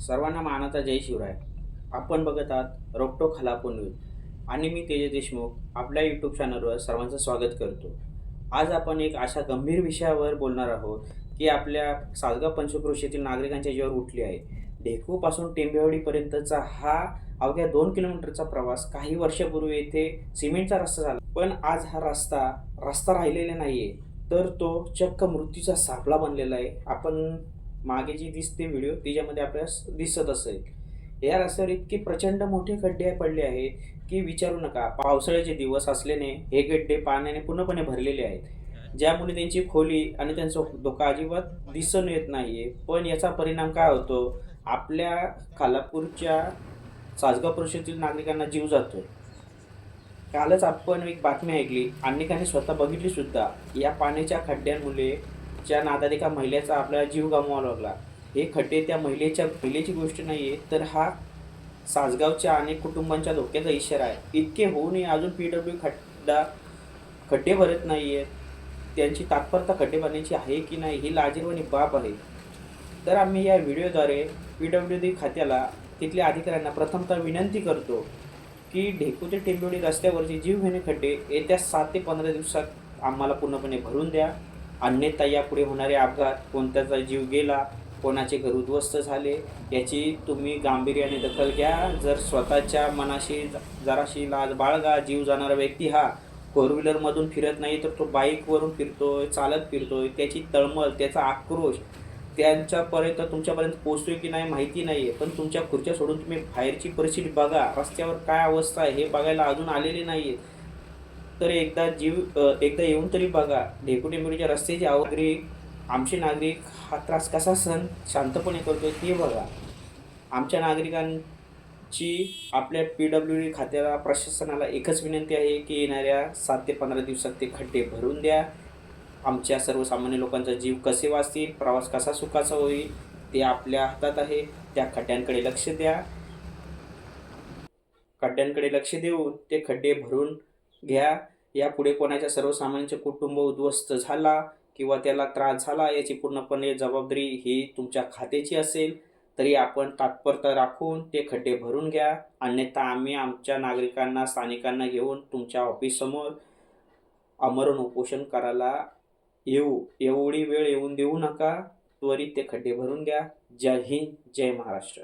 सर्वांना मानाचा जय शिवराय. आपण बघत आहात रोकटोक खलापून न्यूज. आणि मी तेजस देशमुख आपल्या यूट्यूब चॅनलवर सर्वांचं स्वागत करतो. आज आपण एक अशा गंभीर विषयावर बोलणार आहोत की आपल्या सासगाव पंचक्रोशीतील नागरिकांच्या जीवावर उठली आहे. ढेकूपासून टेंबेवाडीपर्यंतचा हा अवघ्या दोन किलोमीटरचा प्रवास काही वर्षापूर्वी येथे सिमेंटचा रस्ता झाला. पण आज हा रस्ता रस्ता राहिलेला नाही आहे तर तो चक्क मृत्यूचा सापळा बनलेला आहे. आपण मागे जी दिसते व्हिडिओ तिच्यामध्ये आपल्यास दिसत असेल. या रस्त्यावर इतके प्रचंड मोठे खड्डे पडले आहेत की विचारू नका पावसाळ्याचे दिवस असल्याने हे खड्डे पाण्याने पूर्णपणे भरलेले आहेत. ज्यामुळे त्यांची खोली आणि त्यांचं धोका अजिबात दिसून येत नाहीये. पण याचा परिणाम काय होतो? आपल्या खालापूरच्या सासगाव परिषदेतील नागरिकांना जीव जातो कालच आपण एक बातमी ऐकली. अनेकांनी स्वतः बघितली सुद्धा. या पाण्याच्या खड्ड्यांमुळे ज्या नादात एका महिलेचा आपला जीव गमवावा लागला. हे खड्डे त्या महिलेच्या महिलेची गोष्ट नाही आहे तर हा सासगावच्या अनेक कुटुंबांच्या धोक्याचा इशारा आहे. इतके होऊनही अजून पी डब्ल्यू खड्डा खड्डे भरत नाही आहेत त्यांची तात्परता खड्डे भरण्याची आहे की नाही ही लाजीरवाणी बाब आहे. तर आम्ही या व्हिडिओद्वारे पी डब्ल्यू डी खात्याला तिथल्या अधिकाऱ्यांना प्रथमतः विनंती करतो की ढेकू ते टेंबेवडी रस्त्यावरचे जीवघेणे खड्डे येत्या सात ते पंधरा दिवसात आम्हाला पूर्णपणे भरून द्या. अन्यथा यापुढे होणारे अपघात कोणत्याचा जीव गेला कोणाचे घर उद्ध्वस्त झाले याची तुम्ही गांभीर्याने दखल घ्या. जर स्वतःच्या मनाशी जराशी लाज बाळगा जीव जाणारा व्यक्ती हा फोर व्हीलरमधून फिरत नाही तर तो बाईकवरून फिरतोय चालत फिरतोय त्याची तळमळ त्याचा आक्रोश त्यांच्यापर्यंत तुमच्यापर्यंत पोचतोय की नाही माहिती नाही आहे पण तुमच्या खुर्च्या सोडून तुम्ही बाहेरची परिस्थिती बघा. रस्त्यावर काय अवस्था आहे हे बघायला अजून आलेली नाही आहे तर एकदा जीव एकदा येऊन तरी बघा. ढेकुटेमुरीच्या रस्त्याचे नागरिक आमचे नागरिक हा त्रास कसा सहन शांतपणे करतोय ते बघा. आमच्या नागरिकांची आपल्या पी डब्ल्यू डी खात्याला प्रशासनाला एकच विनंती आहे की येणाऱ्या सात ते पंधरा दिवसात ते खड्डे भरून द्या. आमच्या सर्वसामान्य लोकांचा जीव कसे वाचतील प्रवास कसा सुखाचा होईल ते आपल्या हातात आहे. त्या खड्ड्यांकडे लक्ष द्या. खड्ड्यांकडे लक्ष देऊन ते खड्डे भरून घ्या. यापुढे कोणाच्या सर्वसामान्यांचे कुटुंब उद्ध्वस्त झाला किंवा त्याला त्रास झाला याची पूर्णपणे जबाबदारी ही तुमच्या खात्याची असेल. तरी आपण तात्परता राखून ते खड्डे भरून घ्या. अन्यथा आम्ही आमच्या नागरिकांना स्थानिकांना घेऊन तुमच्या ऑफिससमोर आमरण उपोषण करायला येऊ. एवढी वेळ येऊन देऊ नका. त्वरित ते खड्डे भरून घ्या. जय हिंद जय महाराष्ट्र.